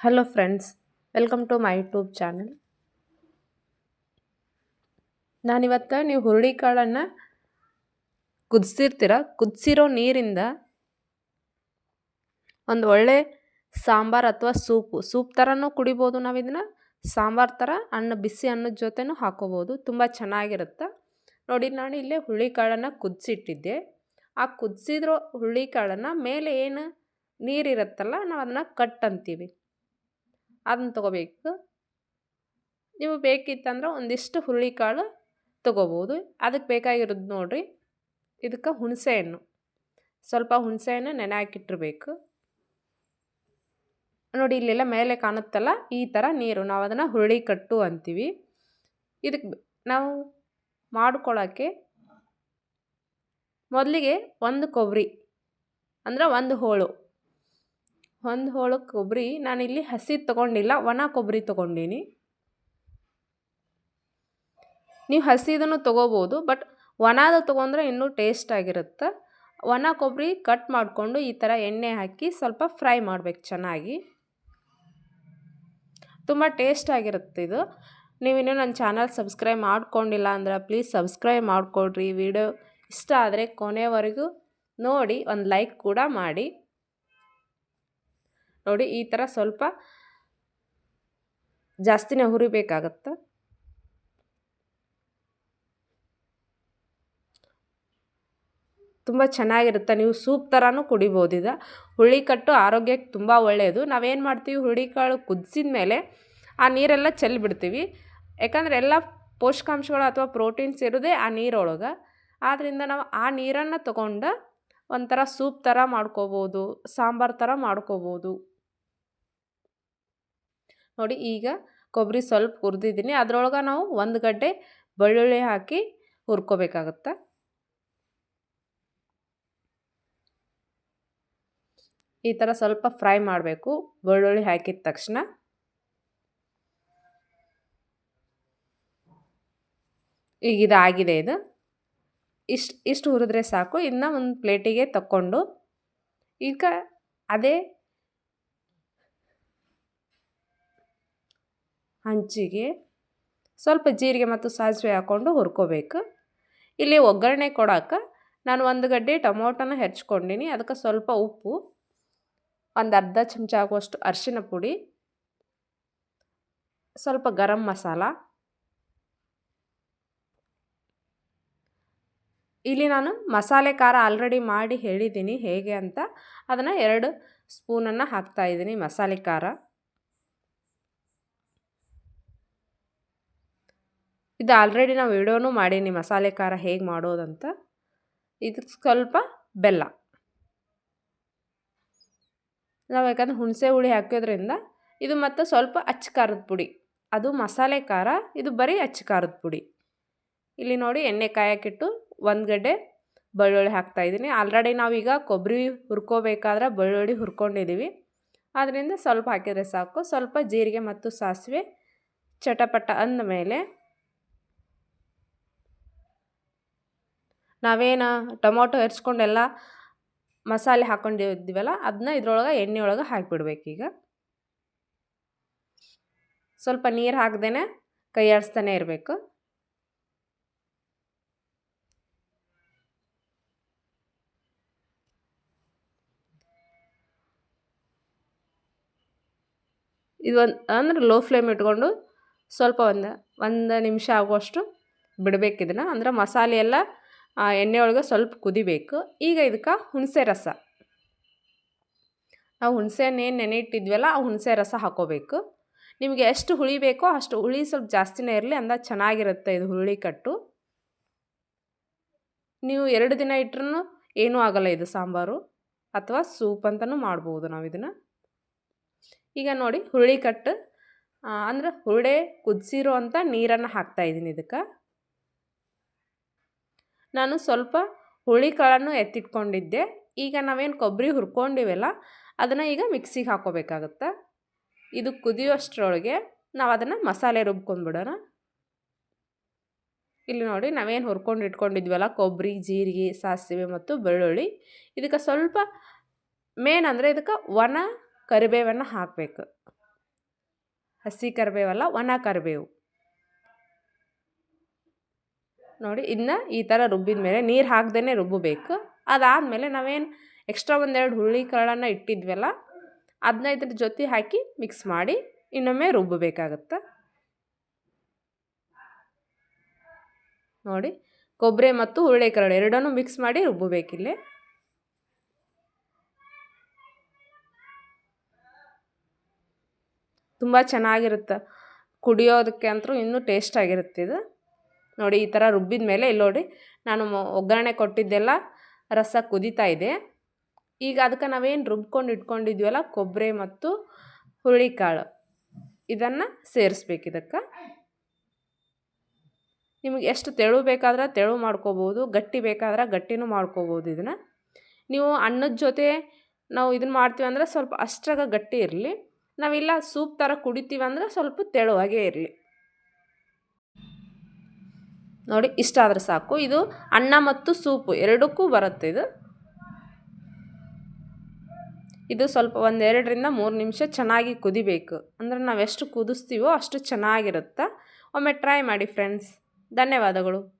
Hello friends welcome to my YouTube channel ನಾನಿವತ್ತು ನೀವು ಹುರುಳಿಕಾಳನ್ನು ಕುದಿಸಿರ್ತೀರ? ಕುದಿಸಿರೋ ನೀರಿಂದ ಒಂದು ಒಳ್ಳೆ ಸಾಂಬಾರು ಅಥವಾ ಸೂಪು, ಸೂಪ್ ಥರನೂ ಕುಡಿಬೋದು ನಾವು ಇದನ್ನು ಸಾಂಬಾರು ಥರ ಅನ್ನ, ಬಿಸಿ ಅನ್ನದ ಜೊತೆನೂ ಹಾಕೋಬೋದು, ತುಂಬ ಚೆನ್ನಾಗಿರುತ್ತೆ. ನೋಡಿ, ನಾನು ಇಲ್ಲೇ ಹುರುಳಿಕಾಳನ್ನು ಕುದಿಸಿಟ್ಟಿದ್ದೆ. ಆ ಕುದಿಸಿದ್ರೋ ಹುರುಳಿಕಾಳನ್ನು ಮೇಲೆ ಏನು ನೀರಿರುತ್ತಲ್ಲ ನಾವು ಅದನ್ನು ಕಟ್ ಅಂತೀವಿ. ಅದನ್ನ ತೊಗೋಬೇಕು. ನೀವು ಬೇಕಿತ್ತಂದ್ರೆ ಒಂದಿಷ್ಟು ಹುರುಳಿಕಾಳು ತೊಗೋಬೋದು. ಅದಕ್ಕೆ ಬೇಕಾಗಿರೋದು ನೋಡಿರಿ, ಇದಕ್ಕೆ ಹುಣಸೆಹಣ್ಣು. ಸ್ವಲ್ಪ ಹುಣಸೆಹಣ್ಣು ನೆನೆ ಹಾಕಿಟ್ಟಿರ್ಬೇಕು. ನೋಡಿ, ಇಲ್ಲೆಲ್ಲ ಮೇಲೆ ಕಾಣುತ್ತಲ್ಲ, ಈ ಥರ ನೀರು. ನಾವು ಅದನ್ನು ಹುರುಳಿ ಕಟ್ಟು ಅಂತೀವಿ ಇದಕ್ಕೆ ನಾವು ಮಾಡ್ಕೊಳ್ಳೋಕ್ಕೆ ಮೊದಲಿಗೆ ಒಂದು ಕೊಬ್ಬರಿ ಅಂದ್ರೆ ಒಂದು ಹೋಳು. ಒಂದು ಹೋಳು ಕೊಬ್ಬರಿ ನಾನಿಲ್ಲಿ ಹಸಿ ತೊಗೊಂಡಿಲ್ಲ, ಒಣ ಕೊಬ್ಬರಿ ತೊಗೊಂಡೀನಿ. ನೀವು ಹಸಿದನ್ನು ತೊಗೋಬೋದು, ಬಟ್ ಒಣದ ತೊಗೊಂಡ್ರೆ ಇನ್ನೂ ಟೇಸ್ಟ್ ಆಗಿರುತ್ತೆ. ಒಣ ಕೊಬ್ಬರಿ ಕಟ್ ಮಾಡಿಕೊಂಡು ಈ ಥರ ಎಣ್ಣೆ ಹಾಕಿ ಸ್ವಲ್ಪ ಫ್ರೈ ಮಾಡಬೇಕು ಚೆನ್ನಾಗಿ. ತುಂಬ ಟೇಸ್ಟ್ ಆಗಿರುತ್ತೆ ಇದು. ನೀವಿನ್ನೂ ನನ್ನ ಚಾನಲ್ ಸಬ್ಸ್ಕ್ರೈಬ್ ಮಾಡ್ಕೊಂಡಿಲ್ಲ ಅಂದ್ರೆ ಪ್ಲೀಸ್ ಸಬ್ಸ್ಕ್ರೈಬ್ ಮಾಡಿಕೊಡ್ರಿ. ವಿಡಿಯೋ ಇಷ್ಟ ಆದರೆ ಕೊನೆವರೆಗೂ ನೋಡಿ, ಒಂದು ಲೈಕ್ ಕೂಡ ಮಾಡಿ. ನೋಡಿ ಈ ಥರ ಸ್ವಲ್ಪ ಜಾಸ್ತಿನೇ ಹುರಿಬೇಕಾಗತ್ತೆ. ತುಂಬ ಚೆನ್ನಾಗಿರುತ್ತೆ. ನೀವು ಸೂಪ್ ಥರನೂ ಕುಡಿಬೋದು ಇದು ಹುಳಿಕಟ್ಟು ಆರೋಗ್ಯಕ್ಕೆ ತುಂಬ ಒಳ್ಳೆಯದು ನಾವೇನು ಮಾಡ್ತೀವಿ? ಹುಳಿಕಾಳು ಕುದಿಸಿದ ಮೇಲೆ ಆ ನೀರೆಲ್ಲ ಚೆಲ್ಲಿಬಿಡ್ತೀವಿ ಯಾಕಂದರೆ ಎಲ್ಲ ಪೋಷಕಾಂಶಗಳು ಅಥವಾ ಪ್ರೋಟೀನ್ಸ್ ಇರೋದೇ ಆ ನೀರೊಳಗೆ. ಆದ್ದರಿಂದ ನಾವು ಆ ನೀರನ್ನು ತಗೊಂಡು ಒಂಥರ ಸೂಪ್ ಥರ ಮಾಡ್ಕೋಬೋದು, ಸಾಂಬಾರು ಥರ ಮಾಡ್ಕೋಬೋದು. ನೋಡಿ ಈಗ ಕೊಬ್ಬರಿ ಸ್ವಲ್ಪ ಹುರಿದಿದ್ದೀನಿ. ಅದರೊಳಗೆ ನಾವು ಒಂದು ಗಡ್ಡೆ ಬೆಳ್ಳುಳ್ಳಿ ಹಾಕಿ ಹುರ್ಕೋಬೇಕಾಗತ್ತೆ? ಈ ಥರ ಸ್ವಲ್ಪ ಫ್ರೈ ಮಾಡಬೇಕು. ಬೆಳ್ಳುಳ್ಳಿ ಹಾಕಿದ ತಕ್ಷಣ. ಈಗ ಇದು ಇದು. ಇಷ್ಟು ಇಷ್ಟು ಹುರಿದ್ರೆ ಸಾಕು. ಇನ್ನು ಒಂದು ಪ್ಲೇಟಿಗೆ ತಕ್ಕೊಂಡು ಈಗ ಅದೇ ಹಂಚಿಗೆ ಸ್ವಲ್ಪ ಜೀರಿಗೆ ಮತ್ತು ಸಾಸಿವೆ ಹಾಕ್ಕೊಂಡು ಹುರ್ಕೋಬೇಕು. ಇಲ್ಲಿ ಒಗ್ಗರಣೆ ಕೊಡೋಕೆ ನಾನು ಒಂದು ಗಡ್ಡೆ ಟೊಮೊಟೊನ ಹೆಚ್ಕೊಂಡಿನಿ. ಅದಕ್ಕೆ ಸ್ವಲ್ಪ ಉಪ್ಪು, ಒಂದು ಅರ್ಧ ಚಮಚ ಆಗುವಷ್ಟು ಅರಿಶಿನ ಪುಡಿ, ಸ್ವಲ್ಪ ಗರಂ ಮಸಾಲ. ಇಲ್ಲಿ ನಾನು ಮಸಾಲೆ ಖಾರ ಆಲ್ರೆಡಿ ಮಾಡಿ ಹೇಳಿದ್ದೀನಿ ಹೇಗೆ ಅಂತ. ಅದನ್ನು ಎರಡು ಸ್ಪೂನನ್ನು ಹಾಕ್ತಾಯಿದ್ದೀನಿ ಮಸಾಲೆ ಖಾರ. ಇದು ಆಲ್ರೆಡಿ ನಾವು ವಿಡಿಯೋನೂ ಮಾಡೀನಿ ಮಸಾಲೆ ಖಾರ ಹೇಗೆ ಮಾಡೋದಂತ. ಇದಕ್ಕೆ ಸ್ವಲ್ಪ ಬೆಲ್ಲ. ನಾವು ಯಾಕಂದ್ರೆ ಹುಣಸೆ ಹುಳಿ ಹಾಕೋದ್ರಿಂದ ಇದು ಮತ್ತು ಸ್ವಲ್ಪ ಅಚ್ಚ ಖಾರದ ಪುಡಿ. ಅದು ಮಸಾಲೆ ಖಾರ, ಇದು ಬರೀ ಅಚ್ಚ ಖಾರದ ಪುಡಿ. ಇಲ್ಲಿ ನೋಡಿ ಎಣ್ಣೆ ಕಾಯಕ್ಕಿಟ್ಟು ಒಂದು ಗಡ್ಡೆ ಬೆಳ್ಳುಳ್ಳಿ ಹಾಕ್ತಾಯಿದ್ದೀನಿ ಆಲ್ರೆಡಿ ನಾವೀಗ ಕೊಬ್ಬರಿ ಹುರ್ಕೋಬೇಕಾದ್ರೆ ಬೆಳ್ಳುಳ್ಳಿ ಹುರ್ಕೊಂಡಿದ್ದೀವಿ ಆದ್ದರಿಂದ ಸ್ವಲ್ಪ ಹಾಕಿದರೆ ಸಾಕು. ಸ್ವಲ್ಪ ಜೀರಿಗೆ ಮತ್ತು ಸಾಸಿವೆ, ಚಟಪಟ ಅಂದ ನಾವೇನು ಟೊಮೊಟೊ ಹೆರ್ಚ್ಕೊಂಡೆಲ್ಲ ಮಸಾಲೆ ಹಾಕೊಂಡಿದ್ದೀವಲ್ಲ ಅದನ್ನ ಇದ್ರೊಳಗೆ ಎಣ್ಣೆ ಒಳಗೆ ಹಾಕಿಬಿಡ್ಬೇಕೀಗ ಸ್ವಲ್ಪ ನೀರು ಹಾಕ್ದೇ ಕೈ ಆಡಿಸ್ತಾನೆ ಇರಬೇಕು. ಇದು ಒಂದು, ಅಂದ್ರೆ ಲೋ ಫ್ಲೇಮ್ ಇಟ್ಕೊಂಡು ಸ್ವಲ್ಪ ಒಂದು ಒಂದು ನಿಮಿಷ ಆಗುವಷ್ಟು ಬಿಡಬೇಕು ಇದನ್ನು. ಅಂದ್ರೆ ಮಸಾಲೆ ಎಲ್ಲ ಎಣ್ಣೆ ಒಳಗೆ ಸ್ವಲ್ಪ ಕುದಿಬೇಕು. ಈಗ ಇದಕ್ಕೆ ಹುಣಸೆ ರಸ. ನಾವು ಹುಣಸೆ ಹಣ್ಣು ನೆನೆ ಇಟ್ಟಿದ್ವಲ್ಲ ಆ ಹುಣಸೆ ರಸ ಹಾಕೋಬೇಕು. ನಿಮಗೆ ಎಷ್ಟು ಹುಳಿ ಬೇಕೋ ಅಷ್ಟು ಹುಳಿ ಸ್ವಲ್ಪ ಜಾಸ್ತಿನೇ ಇರಲಿ, ಅಂದ ಚೆನ್ನಾಗಿರುತ್ತೆ ಇದು ಹುರುಳಿ ಕಟ್ಟು. ನೀವು ಎರಡು ದಿನ ಇಟ್ರೂ ಏನೂ ಆಗಲ್ಲ ಇದು ಸಾಂಬಾರು, ಅಥವಾ ಸೂಪ್ ಅಂತಲೂ ಮಾಡ್ಬೋದು ನಾವು ಇದನ್ನು. ಈಗ ನೋಡಿ ಹುರುಳಿ ಕಟ್ಟು. ಅಂದ್ರೆ ಹುರುಳೆ ಕುದಿಸಿರೋ ಅಂಥ ನೀರನ್ನು ಹಾಕ್ತಾಯಿದ್ದೀನಿ ಇದಕ್ಕೆ. ನಾನು ಸ್ವಲ್ಪ ಹುಳಿ ಕಾಳನ್ನು ಎತ್ತಿಟ್ಕೊಂಡಿದ್ದೆ. ಈಗ ನಾವೇನು ಕೊಬ್ಬರಿ ಹುರ್ಕೊಂಡಿವಲ್ಲ, ಅದನ್ನು ಈಗ ಮಿಕ್ಸಿಗೆ ಹಾಕೋಬೇಕಾಗುತ್ತೆ? ಇದು ಕುದಿಯೋಷ್ಟರೊಳಗೆ ನಾವು ಅದನ್ನು ಮಸಾಲೆ ರುಬ್ಕೊಂಡ್ಬಿಡೋಣ ಇಲ್ಲಿ ನೋಡಿ, ನಾವೇನು ಹುರ್ಕೊಂಡು ಇಟ್ಕೊಂಡಿದ್ವಲ್ಲ, ಕೊಬ್ಬರಿ, ಜೀರಿಗೆ, ಸಾಸಿವೆ ಮತ್ತು ಬೆಳ್ಳುಳ್ಳಿ. ಇದಕ್ಕೆ ಸ್ವಲ್ಪ ಮೇನ್ ಅಂದರೆ ಇದಕ್ಕೆ ಒಣ ಕರಿಬೇವನ್ನು ಹಾಕಬೇಕು. ಹಸಿ ಕರಿಬೇವಲ್ಲ, ಒಣ ಕರಿಬೇವು. ನೋಡಿ, ಇನ್ನು ಈ ಥರ ರುಬ್ಬಿದ ಮೇಲೆ ನೀರು ಹಾಕ್ದೇ ರುಬ್ಬಬೇಕು. ಅದಾದಮೇಲೆ ನಾವೇನು ಎಕ್ಸ್ಟ್ರಾ ಒಂದೆರಡು ಹುರುಳಿ ಕಾಳನ್ನು ಇಟ್ಟಿದ್ವಲ್ಲ ಅದನ್ನ ಇದ್ರ ಜೊತೆ ಹಾಕಿ ಮಿಕ್ಸ್ ಮಾಡಿ ಇನ್ನೊಮ್ಮೆ ರುಬ್ಬಬೇಕಾಗತ್ತೆ? ನೋಡಿ ಕೊಬ್ಬರಿ ಮತ್ತು ಹುರುಳಿಕಾಳು ಎರಡನ್ನೂ ಮಿಕ್ಸ್ ಮಾಡಿ ರುಬ್ಬಬೇಕಿಲ್ಲಿ ತುಂಬ ಚೆನ್ನಾಗಿರುತ್ತೆ. ಕುಡಿಯೋದಕ್ಕೆ ಅಂತೂ ಇನ್ನೂ ಟೇಸ್ಟ್ ಆಗಿರುತ್ತೆ ಇದು. ನೋಡಿ ಈ ಥರ ರುಬ್ಬಿದ ಮೇಲೆ ಇಲ್ಲಿ ನೋಡಿ ನಾನು ಒಗ್ಗರಣೆ ಕೊಟ್ಟಿದ್ದೆಲ್ಲ ರಸ ಕುದೀತಾ ಇದೆ. ಈಗ ಅದಕ್ಕೆ ನಾವೇನು ರುಬ್ಕೊಂಡು ಇಟ್ಕೊಂಡಿದ್ವಲ್ಲ, ಕೊಬ್ಬರಿ ಮತ್ತು ಹುರುಳಿಕಾಳು. ಇದನ್ನು ಸೇರಿಸ್ಬೇಕು ಇದಕ್ಕೆ. ನಿಮಗೆ ಎಷ್ಟು ತೆಳು ಬೇಕಾದ್ರೆ ತೆಳು ಮಾಡ್ಕೋಬೋದು, ಗಟ್ಟಿ ಬೇಕಾದ್ರೆ ಗಟ್ಟಿನೂ ಮಾಡ್ಕೋಬೋದು ಇದನ್ನು. ನೀವು ಅನ್ನದ ಜೊತೆ ನಾವು ಇದನ್ನು ಮಾಡ್ತೀವಿ ಅಂದರೆ ಸ್ವಲ್ಪ ಅಷ್ಟ್ರಾಗ ಗಟ್ಟಿ ಇರಲಿ. ನಾವಿಲ್ಲ ಸೂಪ್ ಥರ ಕುಡಿತೀವಿ ಅಂದರೆ ಸ್ವಲ್ಪ ತೆಳುವಾಗೇ ಇರಲಿ. ನೋಡಿ, ಇಷ್ಟ ಆದರೆ ಸಾಕು. ಇದು ಅನ್ನ ಮತ್ತು ಸೂಪು ಎರಡಕ್ಕೂ ಬರುತ್ತೆ ಇದು. ಇದು ಸ್ವಲ್ಪ ಒಂದೆರಡರಿಂದ ಮೂರು ನಿಮಿಷ ಚೆನ್ನಾಗಿ ಕುದಿಬೇಕು. ಅಂದರೆ ನಾವೆಷ್ಟು ಕುದಿಸ್ತೀವೋ ಅಷ್ಟು ಚೆನ್ನಾಗಿರುತ್ತೆ? ಒಮ್ಮೆ ಟ್ರೈ ಮಾಡಿ ಫ್ರೆಂಡ್ಸ್ ಧನ್ಯವಾದಗಳು.